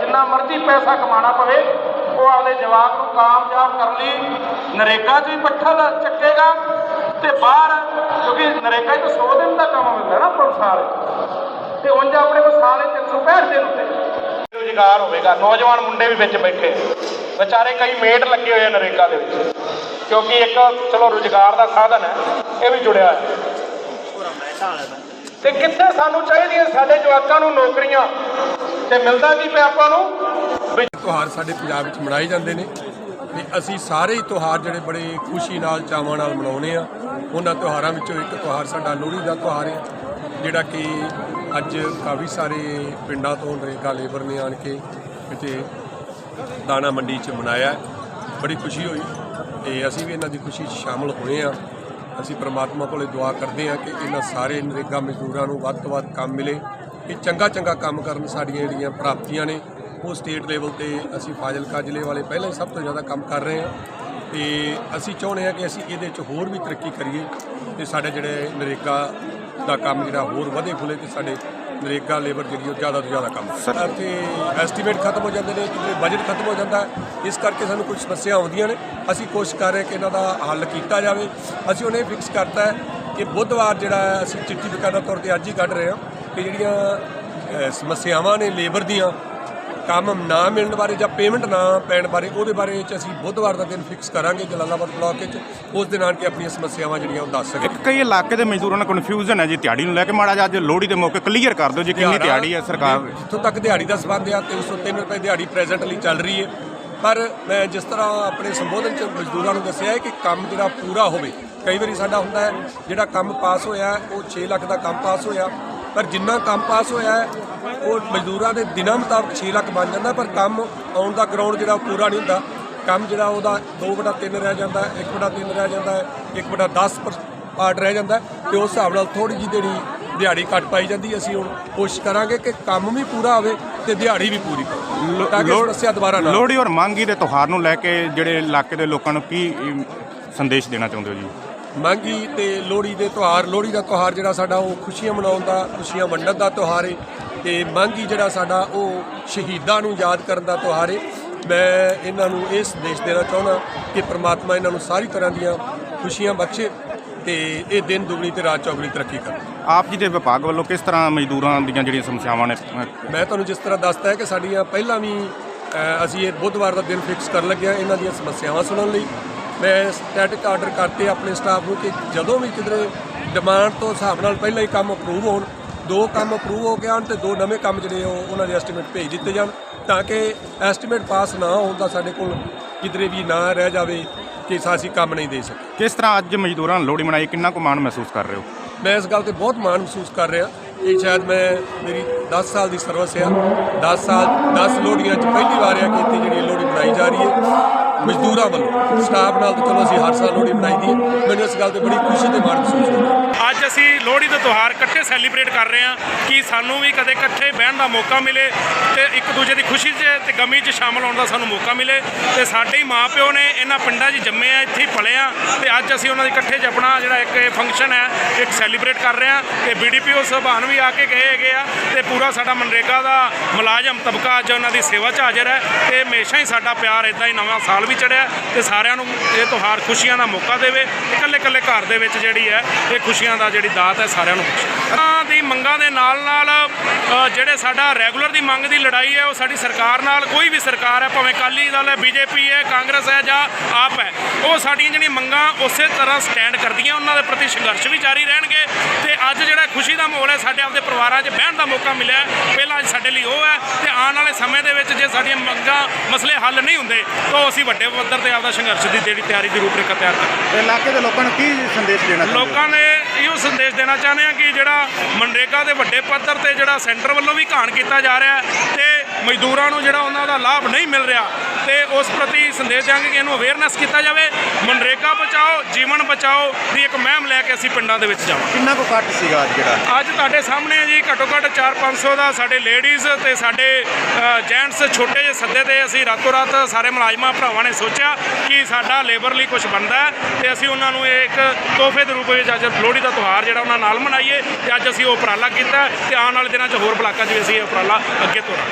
ਜਿੰਨਾ ਮਰਜ਼ੀ ਪੈਸਾ ਕਮਾਉਣਾ ਪਵੇ, ਉਹ ਆਪਣੇ ਜਵਾਕ ਨੂੰ ਕਾਮਯਾਬ ਕਰਨ ਲਈ ਨਰੇਗਾ 'ਚ ਵੀ ਪੱਠਾ ਚੱਕੇਗਾ ਤੇ ਬਾਹਰ, ਕਿਉਂਕਿ ਨਰੇਗਾ 'ਚ 100 ਦਿਨ ਦਾ ਕੰਮ ਮਿਲਦਾ ਨਾ ਪਰ ਸਾਲ ਤੇ ਉਂਝ ਆਪਣੇ ਕੋਲ ਸਾਲ 365 ਦਿਨ ਹੁੰਦੇ। ਰੁਜ਼ਗਾਰ ਹੋਵੇਗਾ, ਨੌਜਵਾਨ ਮੁੰਡੇ ਵੀ ਵਿੱਚ ਬੈਠੇ। ਵਿਚਾਰੇ ਕਈ ਮੇਟ ਲੱਗੇ ਹੋਏ ਨਰੇਗਾ ਦੇ ਵਿੱਚ। ਕਿਉਂਕਿ ਇੱਕ ਚਲੋ ਰੁਜ਼ਗਾਰ ਦਾ ਸਾਧਨ ਹੈ, ਇਹ ਵੀ ਜੁੜਿਆ ਹੈ। ਤੇ ਕਿੱਥੇ ਸਾਨੂੰ ਚਾਹੀਦੀਆਂ ਸਾਡੇ ਜਵਾਕਾਂ ਨੂੰ ਨੌਕਰੀਆਂ? ਤੇ ਮਿਲਦਾ ਕੀ ਪਿਆ ਆਪਾਂ ਨੂੰ? ਤਿਉਹਾਰ ਸਾਡੇ ਪੰਜਾਬ ਵਿੱਚ ਮਨਾਏ ਜਾਂਦੇ ਨੇ ਤੇ ਅਸੀਂ ਸਾਰੇ ਹੀ ਤਿਉਹਾਰ ਜਿਹੜੇ ਬੜੇ ਖੁਸ਼ੀ ਨਾਲ, ਚਾਵਾਂ ਨਾਲ ਮਨਾਉਨੇ ਆ ਉਹਨਾਂ ਤਿਉਹਾਰਾਂ ਵਿੱਚੋਂ ਇੱਕ ਤਿਉਹਾਰ ਸਾਡਾ ਲੋਹੜੀ ਦਾ ਤਿਉਹਾਰ ਹੈ, ਜਿਹੜਾ ਕਿ ਅੱਜ ਕਾਫੀ ਸਾਰੇ ਪਿੰਡਾਂ ਤੋਂ ਨਰੇਗਾ ਲੇਬਰ ਨੇ ਆਣ ਕੇ ਇੱਥੇ ਦਾਣਾ ਮੰਡੀ 'ਚ ਮਨਾਇਆ। ਬੜੀ ਖੁਸ਼ੀ ਹੋਈ ਤੇ ਅਸੀਂ ਵੀ ਇਹਨਾਂ ਦੀ ਖੁਸ਼ੀ 'ਚ ਸ਼ਾਮਲ ਹੋਏ ਆ ਅਸੀਂ ਪ੍ਰਮਾਤਮਾ ਕੋਲੇ ਦੁਆ ਕਰਦੇ ਆ ਕਿ ਇਹਨਾਂ ਸਾਰੇ ਨਰੇਗਾ ਮਜ਼ਦੂਰਾਂ ਨੂੰ ਵੱਧ ਤੋਂ ਵੱਧ ਕੰਮ ਮਿਲੇ। ਕਿ ਚੰਗਾ ਚੰਗਾ ਕੰਮ ਕਰਨ ਸਾਡੀਆਂ ਜਿਹੜੀਆਂ ਪ੍ਰਾਪਤੀਆਂ ਨੇ ਉਹ ਸਟੇਟ ਲੈਵਲ ਤੇ ਅਸੀਂ ਫਾਜ਼ਿਲਕਾ ਜ਼ਿਲ੍ਹੇ ਵਾਲੇ ਪਹਿਲਾਂ ਹੀ ਸਭ ਤੋਂ ਜ਼ਿਆਦਾ ਕੰਮ ਕਰ ਰਹੇ ਹਾਂ ਤੇ ਅਸੀਂ ਚਾਹੁੰਦੇ ਹਾਂ ਕਿ ਅਸੀਂ ਇਹਦੇ 'ਚ ਹੋਰ ਵੀ ਤਰੱਕੀ ਕਰੀਏ ਤੇ ਸਾਡੇ ਜਿਹੜੇ ਨਰੇਗਾ ਦਾ ਕੰਮ ਜਿਹੜਾ ਹੋਰ ਵਧੇ ਫੁੱਲੇ ਤੇ ਸਾਡੇ ਨਰੇਗਾ ਲੇਬਰ ਜਿਹੜੀ ਉਹ ਜ਼ਿਆਦਾ ਤੋਂ ਜ਼ਿਆਦਾ ਕੰਮ ਕਰੇ। ਤੇ ਐਸਟੀਮੇਟ ਖਤਮ ਹੋ ਜਾਂਦੇ ਨੇ ਕਿਤੇ ਬਜਟ ਖਤਮ ਹੋ ਜਾਂਦਾ ਇਸ ਕਰਕੇ ਸਾਨੂੰ ਕੁਝ ਸਮੱਸਿਆ ਆਉਂਦੀਆਂ ਨੇ। ਅਸੀਂ ਕੋਸ਼ਿਸ਼ ਕਰ ਰਹੇ ਕਿ ਇਹਨਾਂ ਦਾ ਹੱਲ ਕੀਤਾ ਜਾਵੇ। ਅਸੀਂ ਉਹਨੇ ਫਿਕਸ ਕਰਤਾ ਕਿ ਬੁੱਧਵਾਰ ਜਿਹੜਾ ਅਸੀਂ ਚਿੱਠੀ ਬਕਾਇਦਾ ਤੌਰ ਤੇ ਅੱਜ ਹੀ ਕੱਢ ਰਹੇ ਹਾਂ। ਕਿ ਜਿਹੜੀਆਂ ਸਮੱਸਿਆਵਾਂ ਨੇ ਲੇਬਰ ਦੀਆਂ ਕੰਮ ਨਾ ਮਿਲਣ ਬਾਰੇ ਜਾਂ ਪੇਮੈਂਟ ਨਾ ਪੈਣ ਬਾਰੇ ਉਹਦੇ ਬਾਰੇ ਚ ਅਸੀਂ ਬੁੱਧਵਾਰ ਦਾ ਦਿਨ ਫਿਕਸ ਕਰਾਂਗੇ ਜਲਾਲਾਬਾਦ ਬਲਾਕ ਵਿੱਚ ਉਸ ਦਿਨ ਆਣ ਕੇ ਆਪਣੀਆਂ ਸਮੱਸਿਆਵਾਂ ਜਿਹੜੀਆਂ ਉਹ ਦੱਸ ਸਕੇ ਕਈ ਇਲਾਕੇ ਦੇ ਮਜ਼ਦੂਰਾਂ ਨੂੰ ਕਨਫਿਊਜ਼ਨ ਹੈ ਜੀ ਦਿਹਾੜੀ ਨੂੰ ਲੈ ਕੇ ਮਾੜਾ ਜਿਹਾ ਅੱਜ ਲੋਹੜੀ ਦੇ ਮੌਕੇ ਕਲੀਅਰ ਕਰ ਦਿਓ ਜੀ ਕਿੰਨੀ ਦਿਹਾੜੀ ਹੈ ਸਰਕਾਰ ਦੀ ਜਿੱਥੋਂ ਤੱਕ ਦਿਹਾੜੀ ਦਾ ਸਬੰਧ ਆ 303 ਰੁਪਏ ਦਿਹਾੜੀ ਪ੍ਰੈਜ਼ੈਂਟਲੀ ਚੱਲ ਰਹੀ ਹੈ। ਪਰ ਮੈਂ ਜਿਸ ਤਰ੍ਹਾਂ ਆਪਣੇ ਸੰਬੋਧਨ ਚ ਮਜ਼ਦੂਰਾਂ ਨੂੰ ਦੱਸਿਆ ਹੈ ਕਿ ਕੰਮ ਜਿਹੜਾ ਪੂਰਾ ਹੋਵੇ ਕਈ ਵਾਰੀ ਸਾਡਾ ਹੁੰਦਾ ਹੈ ਜਿਹੜਾ ਕੰਮ ਪਾਸ ਹੋਇਆ ਉਹ 6 ਲੱਖ ਦਾ ਕੰਮ ਪਾਸ ਹੋਇਆ ਪਰ ਜਿੰਨਾ ਕੰਮ ਪਾਸ ਹੋਇਆ ਉਹ ਮਜ਼ਦੂਰਾਂ ਦੇ ਦਿਨਾਂ ਮੁਤਾਬਕ 6 ਲੱਖ ਬਣ ਜਾਂਦਾ ਪਰ ਕੰਮ ਆਨ ਦਾ ਗਰਾਊਂਡ ਜਿਹੜਾ ਪੂਰਾ ਨਹੀਂ ਹੁੰਦਾ ਕੰਮ ਜਿਹੜਾ ਉਹਦਾ 2/3 ਰਹਿ ਜਾਂਦਾ ਹੈ 1/3 ਰਹਿ ਜਾਂਦਾ ਹੈ 1/10 ਪਾਰਟ ਰਹਿ ਜਾਂਦਾ ਤੇ ਉਸ ਹਿਸਾਬ ਨਾਲ ਥੋੜੀ ਜਿਹੀ ਜਿਹੜੀ ਦਿਹਾੜੀ ਘੱਟ ਪਾਈ ਜਾਂਦੀ। ਅਸੀਂ ਹੁਣ ਕੋਸ਼ਿਸ਼ ਕਰਾਂਗੇ ਕਿ ਕੰਮ ਵੀ ਪੂਰਾ ਹੋਵੇ ਤੇ ਦਿਹਾੜੀ ਵੀ ਪੂਰੀ ਹੋਵੇ ਤਾਂ ਕਿ ਲੋੜ- ਸਮੱਸਿਆ ਦੁਬਾਰਾ ਨਾ ਆਵੇ। ਲੋਹੜੀ ਔਰ ਮੰਗੀ ਦੇ ਤਿਉਹਾਰ ਨੂੰ ਲੈ ਕੇ ਜਿਹੜੇ ਇਲਾਕੇ ਦੇ ਲੋਕਾਂ ਨੂੰ ਕੀ ਸੰਦੇਸ਼ ਦੇਣਾ ਚਾਹੁੰਦੇ ਹੋ ਜੀ ਮਾਂਗੀ ਤੇ ਲੋਹੜੀ ਦੇ ਤਿਉਹਾਰ ਲੋਹੜੀ ਦਾ ਤਿਉਹਾਰ ਜਿਹੜਾ ਸਾਡਾ ਉਹ ਖੁਸ਼ੀਆਂ ਮਨਾਉਣ ਦਾ ਖੁਸ਼ੀਆਂ ਵੰਡਣ ਦਾ ਤਿਉਹਾਰ ਹੈ ਤੇ ਮਾਂਗੀ ਜਿਹੜਾ ਸਾਡਾ ਉਹ ਸ਼ਹੀਦਾਂ ਨੂੰ ਯਾਦ ਕਰਨ ਦਾ ਤਿਉਹਾਰ ਹੈ ਮੈਂ ਇਹਨਾਂ ਨੂੰ ਇਹ ਸੰਦੇਸ਼ ਦੇਣਾ ਚਾਹੁੰਦਾ ਕਿ ਪ੍ਰਮਾਤਮਾ ਇਹਨਾਂ ਨੂੰ ਸਾਰੀ ਤਰ੍ਹਾਂ ਦੀਆਂ ਖੁਸ਼ੀਆਂ ਬਖਸ਼ੇ ਤੇ ਇਹ ਦਿਨ ਦੁਗਣੀ ਤੇ ਰਾਤ ਚੌਗਣੀ ਤਰੱਕੀ ਕਰਨ ਆਪ ਜੀ ਦੇ ਵਿਭਾਗ ਵੱਲੋਂ ਕਿਸ ਤਰ੍ਹਾਂ ਮਜ਼ਦੂਰਾਂ ਦੀਆਂ ਜਿਹੜੀਆਂ ਸਮੱਸਿਆਵਾਂ ਨੇ ਮੈਂ ਤੁਹਾਨੂੰ ਜਿਸ ਤਰ੍ਹਾਂ ਦੱਸਤਾ ਹੈ ਕਿ ਸਾਡੀਆਂ ਪਹਿਲਾਂ ਵੀ ਅਸੀਂ ਇਹ ਬੁੱਧਵਾਰ ਦਾ ਦਿਨ ਫਿਕਸ ਕਰਨ ਲੱਗੇ ਹਾਂ ਇਹਨਾਂ ਦੀਆਂ ਸਮੱਸਿਆਵਾਂ ਸੁਣਨ ਲਈ ਮੈਂ ਸਟੈਟਿਕ ਆਰਡਰ ਕਰਤੇ ਆਪਣੇ ਸਟਾਫ ਨੂੰ ਕਿ ਜਦੋਂ ਵੀ ਕਿਧਰੇ ਡਿਮਾਂਡ ਤੋਂ ਹਿਸਾਬ ਨਾਲ ਪਹਿਲਾਂ ਹੀ ਕੰਮ ਅਪਰੂਵ ਹੋਣ ਦੋ ਕੰਮ ਅਪਰੂਵ ਹੋ ਗਏ ਹਨ ਤੇ ਦੋ ਨਵੇਂ ਕੰਮ ਜਿਹੜੇ ਉਹ ਉਹਨਾਂ ਦੇ ਐਸਟੀਮੇਟ ਭੇਜ ਦਿੱਤੇ ਜਾਣ ਤਾਂ ਕਿ ਐਸਟੀਮੇਟ ਪਾਸ ਨਾ ਹੋਣ ਦਾ ਸਾਡੇ ਕੋਲ ਕਿਧਰੇ ਵੀ ਨਾ ਰਹਿ ਜਾਵੇ ਕਿ ਅਸੀਂ ਕੰਮ ਨਹੀਂ ਦੇ ਸਕੇ ਕਿਸ ਤਰ੍ਹਾਂ ਅੱਜ ਮਜ਼ਦੂਰਾਂ ਨੇ ਲੋਹੜੀ ਮਨਾਈ ਕਿੰਨਾ ਕੁ ਮਾਣ ਮਹਿਸੂਸ ਕਰ ਰਹੇ ਹੋ? ਮੈਂ ਇਸ ਗੱਲ ਤੇ ਬਹੁਤ ਮਾਣ ਮਹਿਸੂਸ ਕਰ ਰਿਹਾ। ਇਹ ਸ਼ਾਇਦ ਮੈਂ ਮੇਰੀ 10 ਸਾਲ ਦੀ ਸਰਵਿਸ ਆ। 10 ਸਾਲ 10 ਲੋਹੜੀਆਂ ਚ ਪਹਿਲੀ ਵਾਰ ਆ ਕਿ ਇੱਥੇ ਜਿਹੜੀ ਲੋਹੜੀ ਮਨਾਈ ਜਾ ਰਹੀ ਹੈ। ਮਜ਼ਦੂਰਾਂ ਵੱਲੋਂ ਸਟਾਫ ਨਾਲ ਤਾਂ ਚਲੋ ਅਸੀਂ ਹਰ ਸਾਲ ਲੋਹੜੀ ਮਨਾਈ ਹੈ। ਮੈਨੂੰ ਇਸ ਗੱਲ ਤੇ ਬੜੀ ਖੁਸ਼ੀ ਤੇ ਮਾਣ ਮਹਿਸੂਸ ਹੋ ਅੱਜ ਅਸੀਂ ਲੋਹੜੀ ਦਾ ਤਿਉਹਾਰ ਇਕੱਠੇ ਸੈਲੀਬ੍ਰੇਟ ਕਰ ਰਹੇ ਹਾਂ ਕਿ ਸਾਨੂੰ ਵੀ ਕਦੇ ਇਕੱਠੇ ਬਹਿਣ ਦਾ ਮੌਕਾ ਮਿਲੇ ਤੇ ਇੱਕ ਦੂਜੇ ਦੀ ਖੁਸ਼ੀ 'ਚ ਤੇ ਗਮੀ 'ਚ ਸ਼ਾਮਲ ਹੋਣ ਦਾ ਸਾਨੂੰ ਮੌਕਾ ਮਿਲੇ ਤੇ ਸਾਡੇ ਹੀ ਮਾਪਿਓ ਨੇ ਇਹਨਾਂ ਪਿੰਡਾਂ 'ਚ ਜੰਮੇ ਆ, ਇੱਥੇ ਹੀ ਪਲੇ ਆ ਤੇ ਅੱਜ ਅਸੀਂ ਉਹਨਾਂ ਦੇ ਇਕੱਠੇ 'ਚ ਆਪਣਾ ਜਿਹੜਾ ਇੱਕ ਫੰਕਸ਼ਨ ਹੈ, ਇੱਕ ਸੈਲੀਬ੍ਰੇਟ ਕਰ ਰਹੇ ਹਾਂ ਤੇ ਬੀਡੀਪੀਓ ਸਾਹਿਬਾਨ ਵੀ ਆ ਕੇ ਗਏ ਹੈਗੇ ਆ ਤੇ ਪੂਰਾ ਸਾਡਾ ਮਨਰੇਗਾ ਦਾ ਮੁਲਾਜ਼ਮ, ਤਬਕਾ ਅੱਜ ਉਹਨਾਂ ਦੀ ਸੇਵਾ 'ਚ ਹਾਜ਼ਰ ਹੈ ਤੇ ਹਮੇਸ਼ਾ ਹੀ ਸਾਡਾ ਪਿਆਰ ਇਦਾਂ ਹੀ ਨਵਾਂ ਸਾਲ ਵੀ ਚੜਿਆ ਤੇ ਸਾਰਿਆਂ ਨੂੰ ਇਹ ਤਿਉਹਾਰ ਖੁਸ਼ੀਆਂ ਦਾ ਮੌਕਾ ਦੇਵੇ ਇਕੱਲੇ ਇਕੱਲੇ ਘਰ ਦੇ ਵਿੱਚ ਜਿਹੜੀ ਹੈ, ਇਹ ਖੁਸ਼ੀਆਂ ਦਾ ਜਿਹੜੀ ਦਾਤ ਹੈ ਸਾਰਿਆਂ ਨੂੰ ਉਹਨਾਂ ਦੀ ਮੰਗਾਂ ਦੇ ਨਾਲ ਨਾਲ ਜਿਹੜੇ ਸਾਡਾ ਰੈਗੂਲਰ ਦੀ ਮੰਗ ਦੀ ਲੜਾਈ ਹੈ ਉਹ ਸਾਡੀ ਸਰਕਾਰ ਨਾਲ ਕੋਈ ਵੀ ਸਰਕਾਰ ਹੈ ਭਾਵੇਂ ਅਕਾਲੀ ਦਲ ਹੈ ਬੀਜੇਪੀ ਹੈ ਕਾਂਗਰਸ ਹੈ ਜਾਂ ਆਪ ਹੈ ਉਹ ਸਾਡੀਆਂ ਜਿਹੜੀਆਂ ਮੰਗਾਂ ਉਸੇ ਤਰ੍ਹਾਂ ਸਟੈਂਡ ਕਰਦੀਆਂ ਉਹਨਾਂ ਦੇ ਪ੍ਰਤੀ ਸੰਘਰਸ਼ ਵੀ ਜਾਰੀ ਰਹਿਣਗੇ ਤੇ ਅੱਜ ਜਿਹੜਾ ਖੁਸ਼ੀ ਦਾ ਮਾਹੌਲ ਹੈ ਸਾਡੇ ਆਪਦੇ ਪਰਿਵਾਰਾਂ 'ਚ ਬਹਿਣ ਦਾ ਮੌਕਾ ਮਿਲਿਆ ਹੈ। ਪਹਿਲਾਂ ਅੱਜ ਸਾਡੇ ਲਈ ਉਹ ਹੈ ਤੇ ਆਉਣ ਵਾਲੇ ਸਮੇਂ ਦੇ ਵਿੱਚ ਜੇ ਸਾਡੀਆਂ ਮੰਗਾਂ ਮਸਲੇ ਹੱਲ ਨਹੀਂ ਹੁੰਦੇ ਤਾਂ ਅਸੀਂ ਵੱਡੇ ਪੱਧਰ ਤੇ ਆਪਦਾ ਸੰਘਰਸ਼ ਦੀ ਜਿਹੜੀ ਤਿਆਰੀ ਦੀ ਰੂਪਰੇਖਾ ਤਿਆਰ ਕਰਾਂਗੇ ਤੇ ਇਲਾਕੇ ਦੇ ਲੋਕਾਂ ਨੂੰ ਕੀ ਸੰਦੇਸ਼ ਦੇਣਾ ਲੋਕਾਂ ਨੇ ਇਹੋ ਸੰਦੇਸ਼ ਦੇਣਾ ਚਾਹੁੰਦੇ ਆ ਕਿ ਜਿਹੜਾ ਮਨਰੇਗਾ ਦੇ ਵੱਡੇ ਪੱਧਰ ਤੇ ਜਿਹੜਾ ਸੈਂਟਰ ਵੱਲੋਂ ਵੀ ਘਾਣ ਕੀਤਾ ਜਾ ਰਿਹਾ ਹੈ ਤੇ ਮਜ਼ਦੂਰਾਂ ਨੂੰ ਜਿਹੜਾ ਉਹਨਾਂ ਦਾ ਲਾਭ ਨਹੀਂ ਮਿਲ ਰਿਹਾ ਤੇ ਉਸ ਪ੍ਰਤੀ ਸੰਦੇਸ਼ ਦਿਆਂਗੇ ਕਿ ਇਹਨੂੰ ਅਵੇਅਰਨੈਸ ਕੀਤਾ ਜਾਵੇ। ਮਨਰੇਗਾ ਬਚਾਓ ਜੀਵਨ ਬਚਾਓ ਦੀ ਇੱਕ ਮੁਹਿੰਮ ਲੈ ਕੇ ਅਸੀਂ ਪਿੰਡਾਂ ਦੇ ਵਿੱਚ ਜਾਵਾਂਗੇ। ਕਿੰਨਾ ਕੁ ਘੱਟ ਸੀਗਾ ਅੱਜ ਜਿਹੜਾ? ਅੱਜ ਤੁਹਾਡੇ ਸਾਹਮਣੇ ਜੀ ਘੱਟੋ ਘੱਟ 4-500 ਦਾ ਸਾਡੇ ਲੇਡੀਜ਼ ਤੇ ਸਾਡੇ ਜੈਂਟਸ ਛੋਟੇ ਜਿਹੇ ਸੱਦੇ ਤੇ ਅਸੀਂ ਰਾਤੋਂ ਰਾਤ ਸਾਰੇ ਮੁਲਾਜ਼ਮਾਂ ਭਰਾਵਾਂ ਨੇ ਸੋਚਿਆ ਕਿ ਸਾਡਾ ਲੇਬਰ ਲਈ ਕੁਝ ਬਣਦਾ ਤੇ ਅਸੀਂ ਉਹਨਾਂ ਨੂੰ ਇਹ ਇੱਕ ਤੋਹਫੇ ਦੇ ਰੂਪ ਵਿੱਚ ਅੱਜ ਲੋਹੜੀ ਦਾ ਤਿਉਹਾਰ ਜਿਹੜਾ ਉਹਨਾਂ ਨਾਲ ਮਨਾਈਏ ਤੇ ਅੱਜ ਅਸੀਂ ਉਹ ਉਪਰਾਲਾ ਕੀਤਾ ਤੇ ਆਉਣ ਵਾਲੇ ਦਿਨਾਂ 'ਚ ਹੋਰ ਬਲਾਕਾਂ 'ਚ ਵੀ ਅਸੀਂ ਇਹ ਉਪਰਾਲਾ ਅੱਗੇ ਤੋਰਾਂਗੇ